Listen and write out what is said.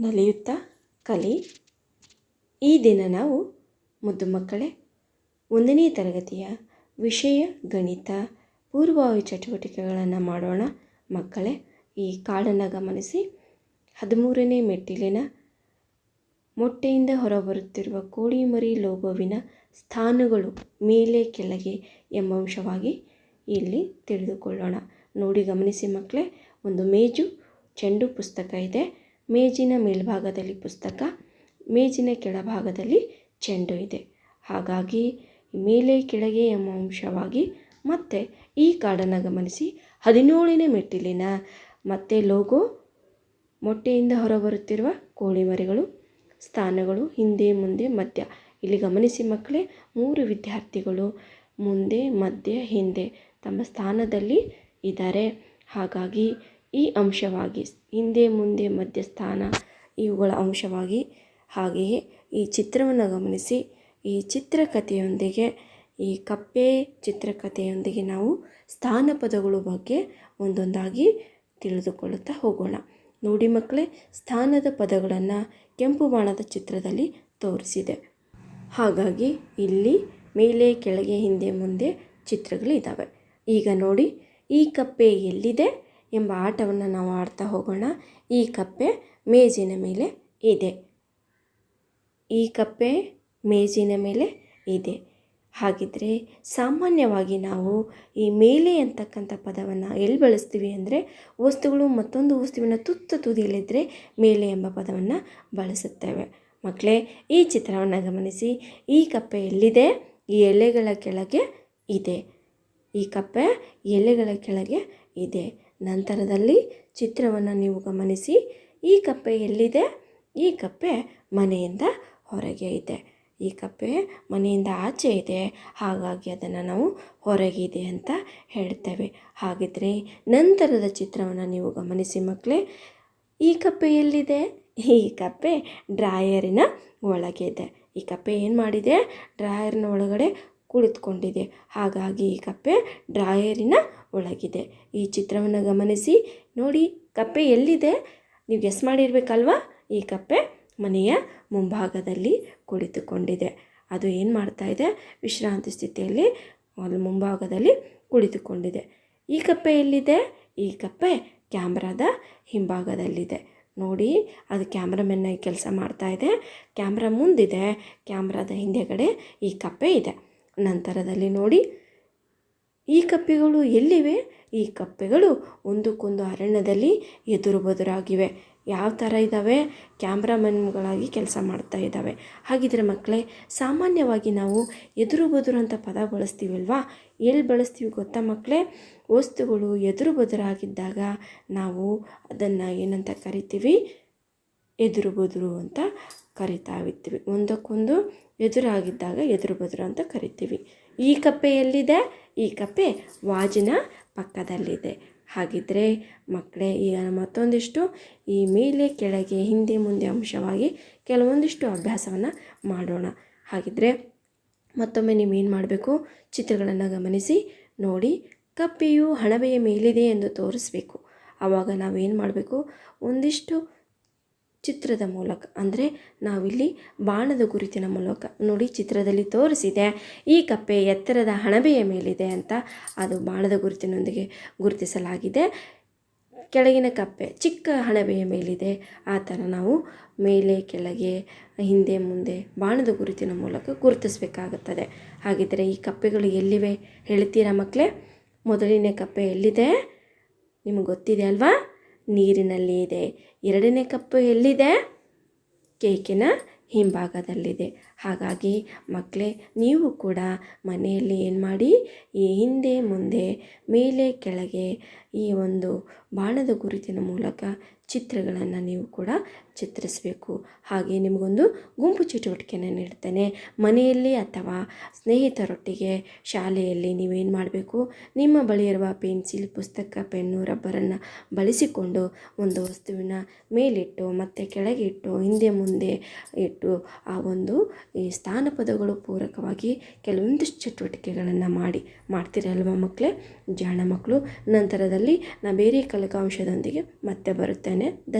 ನಲಿಯುತ್ತಾ? ಕಲಿ, ಈ ದಿನ ನಾವು ಮುದ್ದು ಮಕ್ಕಳೇ, ಒಂದನೇ ತರಗತಿಯ ವಿಷಯ ಗಣಿತ ಪೂರ್ವಭಾವಿ ಚಟುವಟಿಕೆಗಳನ್ನು ಮಾಡೋಣ ಮಕ್ಕಳೇ. ಈ ಕಾಡನ್ನು ಗಮನಿಸಿ. ಹದಿಮೂರನೇ ಮೆಟ್ಟಿಲಿನ ಮೊಟ್ಟೆಯಿಂದ ಹೊರಬರುತ್ತಿರುವ ಕೋಳಿಮರಿ ಲೋಗೋವಿನ ಸ್ಥಾನಗಳು ಮೇಲೆ ಕೆಳಗೆ ಎಂಬ ಅಂಶವಾಗಿ ಇಲ್ಲಿ ತಿಳಿದುಕೊಳ್ಳೋಣ. ನೋಡಿ ಗಮನಿಸಿ ಮಕ್ಕಳೇ, ಒಂದು ಮೇಜು ಚೆಂಡು ಪುಸ್ತಕ ಇದೆ. ಮೇಜಿನ ಮೇಲ್ಭಾಗದಲ್ಲಿ ಪುಸ್ತಕ, ಮೇಜಿನ ಕೆಳಭಾಗದಲ್ಲಿ ಚೆಂಡು ಇದೆ. ಹಾಗಾಗಿ ಮೇಲೆ ಕೆಳಗೆ ಎಂಬ ಅಂಶವಾಗಿ ಮತ್ತೆ ಈ ಕಾರ್ಡನ್ನು ಗಮನಿಸಿ. ಹದಿನೇಳನೇ ಮೆಟ್ಟಿಲಿನ ಮತ್ತೆ ಲೋಗೋ, ಮೊಟ್ಟೆಯಿಂದ ಹೊರಬರುತ್ತಿರುವ ಕೋಳಿ ಮರಿಗಳು, ಸ್ಥಾನಗಳು, ಹಿಂದೆ, ಮುಂದೆ, ಮಧ್ಯ. ಇಲ್ಲಿ ಗಮನಿಸಿ ಮಕ್ಕಳೇ, ಮೂರು ವಿದ್ಯಾರ್ಥಿಗಳು ಮುಂದೆ, ಮಧ್ಯ, ಹಿಂದೆ ತಮ್ಮ ಸ್ಥಾನದಲ್ಲಿ ಇದ್ದಾರೆ. ಹಾಗಾಗಿ ಈ ಅಂಶವಾಗಿ ಹಿಂದೆ ಮುಂದೆ ಮಧ್ಯಸ್ಥಾನ ಇವುಗಳ ಅಂಶವಾಗಿ ಹಾಗೆಯೇ ಈ ಚಿತ್ರವನ್ನು ಗಮನಿಸಿ. ಈ ಚಿತ್ರಕಥೆಯೊಂದಿಗೆ, ಈ ಕಪ್ಪೆ ಚಿತ್ರಕಥೆಯೊಂದಿಗೆ ನಾವು ಸ್ಥಾನ ಪದಗಳ ಬಗ್ಗೆ ಒಂದೊಂದಾಗಿ ತಿಳಿದುಕೊಳ್ಳುತ್ತಾ ಹೋಗೋಣ. ನೋಡಿ ಮಕ್ಕಳೇ, ಸ್ಥಾನದ ಪದಗಳನ್ನು ಕೆಂಪು ಬಾಣದ ಚಿತ್ರದಲ್ಲಿ ತೋರಿಸಿದೆ. ಹಾಗಾಗಿ ಇಲ್ಲಿ ಮೇಲೆ, ಕೆಳಗೆ, ಹಿಂದೆ, ಮುಂದೆ ಚಿತ್ರಗಳಿದ್ದಾವೆ ಈಗ ನೋಡಿ, ಈ ಕಪ್ಪೆ ಎಲ್ಲಿದೆ? ಎಂಬ ಆಟವನ್ನು ನಾವು ಆಡ್ತಾ ಹೋಗೋಣ. ಈ ಕಪ್ಪೆ ಮೇಜಿನ ಮೇಲೆ ಇದೆ. ಈ ಕಪ್ಪೆ ಮೇಜಿನ ಮೇಲೆ ಇದೆ. ಹಾಗಿದ್ದರೆ ಸಾಮಾನ್ಯವಾಗಿ ನಾವು ಈ ಮೇಲೆ ಅಂತಕ್ಕಂಥ ಪದವನ್ನು ಎಲ್ಲಿ ಬಳಸ್ತೀವಿ ಅಂದರೆ ವಸ್ತುಗಳು ಮತ್ತೊಂದು ವಸ್ತುವಿನ ತುತ್ತ ತುದಿಯಲ್ಲಿದ್ದರೆ ಮೇಲೆ ಎಂಬ ಪದವನ್ನು ಬಳಸುತ್ತೇವೆ. ಮಕ್ಕಳೇ ಈ ಚಿತ್ರವನ್ನು ಗಮನಿಸಿ. ಈ ಕಪ್ಪೆ ಎಲ್ಲಿದೆ? ಈ ಎಲೆಗಳ ಕೆಳಗೆ ಇದೆ. ಈ ಕಪ್ಪೆ ಎಲೆಗಳ ಕೆಳಗೆ ಇದೆ. ನಂತರದಲ್ಲಿ ಚಿತ್ರವನ್ನು ನೀವು ಗಮನಿಸಿ, ಈ ಕಪ್ಪೆ ಎಲ್ಲಿದೆ? ಈ ಕಪ್ಪೆ ಮನೆಯಿಂದ ಹೊರಗೆ ಇದೆ. ಈ ಕಪ್ಪೆ ಮನೆಯಿಂದ ಆಚೆ ಇದೆ. ಹಾಗಾಗಿ ಅದನ್ನು ನಾವು ಹೊರಗಿದೆ ಅಂತ ಹೇಳ್ತೇವೆ. ಹಾಗಿದ್ರೆ ನಂತರದ ಚಿತ್ರವನ್ನು ನೀವು ಗಮನಿಸಿ ಮಕ್ಕಳೇ. ಈ ಕಪ್ಪೆ ಎಲ್ಲಿದೆ? ಈ ಕಪ್ಪೆ ಡ್ರಾಯರಿನ ಒಳಗೆ ಇದೆ. ಈ ಕಪ್ಪೆ ಏನು ಮಾಡಿದೆ? ಡ್ರಾಯರ್ನ ಒಳಗಡೆ ಕುಳಿತುಕೊಂಡಿದೆ. ಹಾಗಾಗಿ ಈ ಕಪ್ಪೆ ಡ್ರಾಯರಿನ ಒಳಗಿದೆ. ಈ ಚಿತ್ರವನ್ನು ಗಮನಿಸಿ. ನೋಡಿ, ಕಪ್ಪೆ ಎಲ್ಲಿದೆ? ನೀವು ಗೆಸ್ ಮಾಡಿರಬೇಕಲ್ವಾ? ಈ ಕಪ್ಪೆ ಮನೆಯ ಮುಂಭಾಗದಲ್ಲಿ ಕುಳಿತುಕೊಂಡಿದೆ. ಅದು ಏನು ಮಾಡ್ತಾ ಇದೆ? ವಿಶ್ರಾಂತಿ ಸ್ಥಿತಿಯಲ್ಲಿ ಅಲ್ಲಿ ಮುಂಭಾಗದಲ್ಲಿ ಕುಳಿತುಕೊಂಡಿದೆ. ಈ ಕಪ್ಪೆ ಎಲ್ಲಿದೆ? ಈ ಕಪ್ಪೆ ಕ್ಯಾಮ್ರಾದ ಹಿಂಭಾಗದಲ್ಲಿದೆ. ನೋಡಿ, ಅದು ಕ್ಯಾಮ್ರಾಮೆನ್ನ ಕೆಲಸ ಮಾಡ್ತಾ ಇದೆ. ಕ್ಯಾಮ್ರಾ ಮುಂದಿದೆ. ಕ್ಯಾಮ್ರಾದ ಹಿಂದೆಗಡೆ ಈ ಕಪ್ಪೆ ಇದೆ. ನಂತರದಲ್ಲಿ ನೋಡಿ. ಈ ಕಪ್ಪೆಗಳು ಎಲ್ಲಿವೆ? ಈ ಕಪ್ಪೆಗಳು ಒಂದಕ್ಕೊಂದು ಅರಣ್ಯದಲ್ಲಿ ಎದುರು ಬದುರಾಗಿವೆ ಯಾವ ಥರ ಇದ್ದಾವೆ? ಕ್ಯಾಮ್ರಾಮನ್ಗಳಾಗಿ ಕೆಲಸ ಮಾಡ್ತಾ ಇದ್ದಾವೆ. ಹಾಗಿದ್ರೆ ಮಕ್ಕಳೇ, ಸಾಮಾನ್ಯವಾಗಿ ನಾವು ಎದುರು ಬದುರು ಅಂತ ಪದ ಬಳಸ್ತೀವಲ್ವಾ? ಎಲ್ಲಿ ಬಳಸ್ತೀವಿ ಗೊತ್ತಾ ಮಕ್ಕಳೇ? ವಸ್ತುಗಳು ಎದುರು ಬದುರಾಗಿದ್ದಾಗ ನಾವು ಅದನ್ನು ಏನಂತ ಕರಿತೀವಿ? ಎದುರು ಬದುರು ಅಂತ ಕರಿತಾ ಇರ್ತೀವಿ ಒಂದಕ್ಕೊಂದು ಎದುರಾಗಿದ್ದಾಗ ಎದುರು ಬದುರು ಅಂತ ಕರಿತೀವಿ. ಈ ಕಪ್ಪೆ ಎಲ್ಲಿದೆ? ಈ ಕಪ್ಪೆ ವಾಜಿನ ಪಕ್ಕದಲ್ಲಿದೆ. ಹಾಗಿದ್ದರೆ ಮಕ್ಕಳೇ, ಈಗ ಮತ್ತೊಂದಿಷ್ಟು ಈ ಮೇಲೆ ಕೆಳಗೆ ಹಿಂದೆ ಮುಂದೆ ಅಂಶವಾಗಿ ಕೆಲವೊಂದಿಷ್ಟು ಅಭ್ಯಾಸವನ್ನು ಮಾಡೋಣ. ಹಾಗಿದ್ದರೆ ಮತ್ತೊಮ್ಮೆ ನೀವು ಏನು ಮಾಡಬೇಕು? ಚಿತ್ರಗಳನ್ನು ಗಮನಿಸಿ, ನೋಡಿ, ಕಪ್ಪೆಯು ಹಣವೆಯ ಮೇಲಿದೆ ಎಂದು ತೋರಿಸ್ಬೇಕು. ಆವಾಗ ನಾವೇನು ಮಾಡಬೇಕು? ಒಂದಿಷ್ಟು ಚಿತ್ರದ ಮೂಲಕ. ಅಂದರೆ ನಾವಿಲ್ಲಿ ಬಾಣದ ಗುರುತಿನ ಮೂಲಕ ನೋಡಿ ಚಿತ್ರದಲ್ಲಿ ತೋರಿಸಿದೆ. ಈ ಕಪ್ಪೆ ಎತ್ತರದ ಹಣಬೆಯ ಮೇಲಿದೆ ಅಂತ ಅದು ಬಾಣದ ಗುರುತಿನೊಂದಿಗೆ ಗುರುತಿಸಲಾಗಿದೆ. ಕೆಳಗಿನ ಕಪ್ಪೆ ಚಿಕ್ಕ ಹಣಬೆಯ ಮೇಲಿದೆ. ಆ ಥರ ನಾವು ಮೇಲೆ, ಕೆಳಗೆ, ಹಿಂದೆ, ಮುಂದೆ ಬಾಣದ ಗುರುತಿನ ಮೂಲಕ ಗುರುತಿಸಬೇಕಾಗುತ್ತದೆ. ಹಾಗಿದ್ದರೆ ಈ ಕಪ್ಪೆಗಳು ಎಲ್ಲಿವೆ ಹೇಳ್ತೀರಾ ಮಕ್ಕಳೇ? ಮೊದಲಿನ ಕಪ್ಪೆ ಎಲ್ಲಿದೆ? ನಿಮಗೆ ಗೊತ್ತಿದೆ ಅಲ್ವಾ? ನೀರಿನಲ್ಲಿ ಇದೆ. ಎರಡನೇ ಕಪ್ಪು ಎಲ್ಲಿದೆ? ಕೇಕಿನ ಹಿಂಭಾಗದಲ್ಲಿದೆ. ಹಾಗಾಗಿ ಮಕ್ಕಳೇ, ನೀವು ಕೂಡ ಮನೆಯಲ್ಲಿ ಏನು ಮಾಡಿ ಈ ಹಿಂದೆ ಮುಂದೆ, ಮೇಲೆ ಕೆಳಗೆ ಈ ಒಂದು ಬಾಣದ ಗುರುತಿನ ಮೂಲಕ ಚಿತ್ರಗಳನ್ನು ನೀವು ಕೂಡ ಚಿತ್ರಿಸಬೇಕು. ಹಾಗೆ ನಿಮಗೊಂದು ಗುಂಪು ಚಟುವಟಿಕೆಯನ್ನು ನೀಡ್ತೇನೆ. ಮನೆಯಲ್ಲಿ ಅಥವಾ ಸ್ನೇಹಿತರೊಟ್ಟಿಗೆ ಶಾಲೆಯಲ್ಲಿ ನೀವೇನು ಮಾಡಬೇಕು? ನಿಮ್ಮ ಬಳಿ ಇರುವ ಪೆನ್ಸಿಲ್, ಪುಸ್ತಕ, ಪೆನ್ನು, ರಬ್ಬರನ್ನು ಬಳಸಿಕೊಂಡು ಒಂದು ವಸ್ತುವಿನ ಮೇಲಿಟ್ಟು ಮತ್ತು ಕೆಳಗೆ ಇಟ್ಟು ಹಿಂದೆ ಮುಂದೆ ಇಟ್ಟು ಆ ಒಂದು ಈ ಸ್ಥಾನಪದಗಳು ಪೂರಕವಾಗಿ ಕೆಲವೊಂದಿಷ್ಟು ಚಟುವಟಿಕೆಗಳನ್ನು ಮಾಡಿ ಮಾಡ್ತೀರಲ್ವ ಮಕ್ಕಳೇ ಜಾಣ ಮಕ್ಕಳು ನಂತರದಲ್ಲಿ ನಾ ಬೇರೆ ಕಲಿಕಾಂಶದೊಂದಿಗೆ ಮತ್ತೆ ಬರುತ್ತೇನೆ. അങ്ങനെ